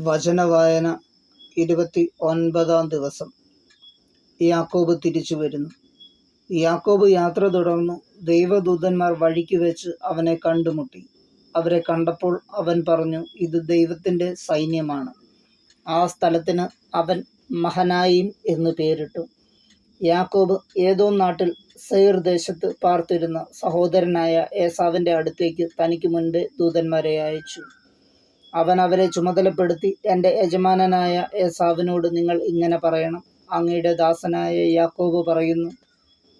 വചനവായന ഇരുപത്തി ഒൻപതാം ദിവസം. യാക്കോബ് തിരിച്ചു വരുന്നു. യാക്കോബ് യാത്ര തുടർന്നു. ദൈവദൂതന്മാർ വഴിക്ക് വെച്ച് അവനെ കണ്ടുമുട്ടി. അവരെ കണ്ടപ്പോൾ അവൻ പറഞ്ഞു ഇത് ദൈവത്തിന്റെ സൈന്യമാണ്. ആ സ്ഥലത്തിന് അവൻ മഹനായിം എന്ന് പേരിട്ടു. യാക്കോബ് ഏതോ നാട്ടിൽ സെയർ ദേശത്ത് പാർത്തിരുന്ന സഹോദരനായ ഏസാവിന്റെ അടുത്തേക്ക് തനിക്ക് മുൻപേ ദൂതന്മാരെ അയച്ചു. അവൻ അവരെ ചുമതലപ്പെടുത്തി. എന്റെ യജമാനനായ ഏസാവിനോട് നിങ്ങൾ ഇങ്ങനെ പറയണം. അങ്ങയുടെ ദാസനായ യാക്കോബ് പറയുന്നു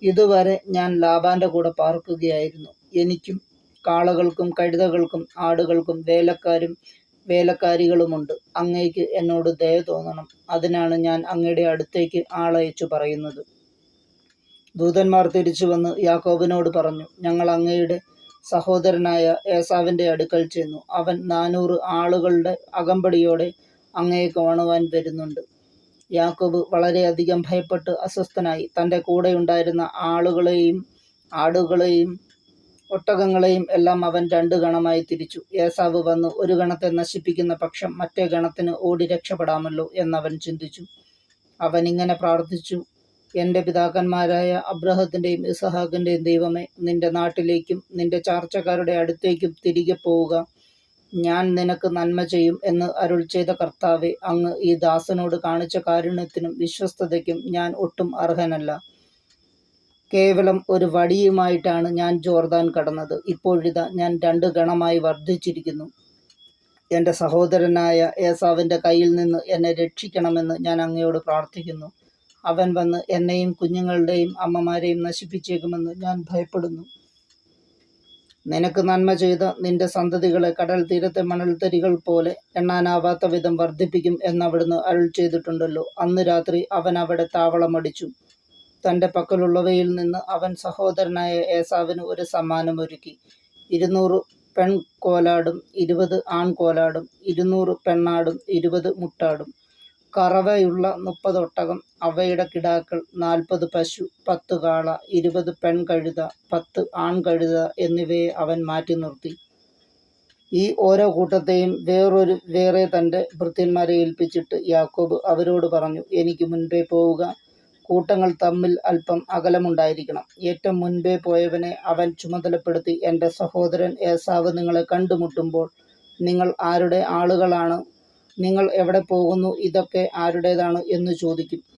ഇതുവരെ ഞാൻ ലാബാന്റെ കൂടെ പാർക്കുകയായിരുന്നു. എനിക്കും കാളകൾക്കും കഴുതകൾക്കും ആടുകൾക്കും വേലക്കാരും വേലക്കാരികളുമുണ്ട്. അങ്ങേക്ക് എന്നോട് ദയ തോന്നണം. അതിനാണ് ഞാൻ അങ്ങയുടെ അടുത്തേക്ക് ആളയച്ചു പറയുന്നത്. ദൂതന്മാർ തിരിച്ചു വന്ന് യാക്കോബിനോട് പറഞ്ഞു ഞങ്ങൾ അങ്ങയുടെ സഹോദരനായ ഏസാവിന്റെ അടുക്കൽ ചെന്നു. അവൻ നാനൂറ് ആളുകളുടെ അകമ്പടിയോടെ അങ്ങയെ കാണുവാൻ വരുന്നുണ്ട്. യാക്കോബ് വളരെയധികം ഭയപ്പെട്ട് അസ്വസ്ഥനായി. തന്റെ കൂടെയുണ്ടായിരുന്ന ആളുകളെയും ആടുകളെയും ഒട്ടകങ്ങളെയും എല്ലാം അവൻ രണ്ട് ഗണമായി തിരിച്ചു. ഏസാവ് വന്ന് ഒരു ഗണത്തെ നശിപ്പിക്കുന്ന പക്ഷം മറ്റേ ഗണത്തിന് ഓടി രക്ഷപ്പെടാമല്ലോ എന്നവൻ ചിന്തിച്ചു. അവൻ ഇങ്ങനെ പ്രാർത്ഥിച്ചു എന്റെ പിതാക്കന്മാരായ അബ്രഹത്തിന്റെയും ഇസഹാക്കിന്റെയും ദൈവമേ നിന്റെ നാട്ടിലേക്കും നിന്റെ ചാർച്ചക്കാരുടെ അടുത്തേക്കും തിരികെ പോവുക. ഞാൻ നിനക്ക് നന്മ ചെയ്യും എന്ന് അരുൾ ചെയ്ത കർത്താവെ അങ്ങ് ഈ ദാസനോട് കാണിച്ച കാരുണ്യത്തിനും വിശ്വസ്തതയ്ക്കും ഞാൻ ഒട്ടും അർഹനല്ല. കേവലം ഒരു വടിയുമായിട്ടാണ് ഞാൻ ജോർദാൻ കടന്നത്. ഇപ്പോഴിതാ ഞാൻ രണ്ട് ഗണമായി വർദ്ധിച്ചിരിക്കുന്നു. എന്റെ സഹോദരനായ ഏസാവിന്റെ കയ്യിൽ നിന്ന് എന്നെ രക്ഷിക്കണമെന്ന് ഞാൻ അങ്ങയോട് പ്രാർത്ഥിക്കുന്നു. അവൻ വന്ന് എന്നെയും കുഞ്ഞുങ്ങളുടെയും അമ്മമാരെയും നശിപ്പിച്ചേക്കുമെന്ന് ഞാൻ ഭയപ്പെടുന്നു. നിനക്ക് നന്മ ചെയ്ത നിന്റെ സന്തതികളെ കടൽ തീരത്തെ മണൽത്തരികൾ പോലെ എണ്ണാനാവാത്ത വിധം വർദ്ധിപ്പിക്കും എന്നവിടുന്ന് അരുൾ ചെയ്തിട്ടുണ്ടല്ലോ. അന്ന് രാത്രി അവൻ അവിടെ താവളമടിച്ചു തന്റെ പക്കലുള്ളവയിൽ നിന്ന് അവൻ സഹോദരനായ ഏസാവിന് ഒരു സമ്മാനമൊരുക്കി. ഇരുന്നൂറ് പെൺകോലാടും ഇരുപത് ആൺകോലാടും ഇരുന്നൂറ് പെണ്ണാടും ഇരുപത് മുട്ടാടും. കറവയുള്ള മുപ്പത് ഒട്ടകം അവയുടെ കിടാക്കൾ നാൽപ്പത് പശു പത്ത് കാള ഇരുപത് പെൺകഴുത പത്ത് ആൺകഴുത എന്നിവയെ അവൻ മാറ്റി നിർത്തി. ഈ ഓരോ കൂട്ടത്തെയും വേറൊരു വേറെ തന്റെ ഭൃത്യന്മാരെ ഏൽപ്പിച്ചിട്ട് യാക്കോബ് അവരോട് പറഞ്ഞു എനിക്ക് മുൻപേ പോവുക. കൂട്ടങ്ങൾ തമ്മിൽ അല്പം അകലമുണ്ടായിരിക്കണം. ഏറ്റവും മുൻപേ പോയവനെ അവൻ ചുമതലപ്പെടുത്തി എന്റെ സഹോദരൻ ഏസാവ് നിങ്ങളെ കണ്ടുമുട്ടുമ്പോൾ നിങ്ങൾ ആരുടെ ആളുകളാണ്? നിങ്ങൾ എവിടെ പോകുന്നു ഇതൊക്കെ ആരുടേതാണ് എന്ന് ചോദിക്കും.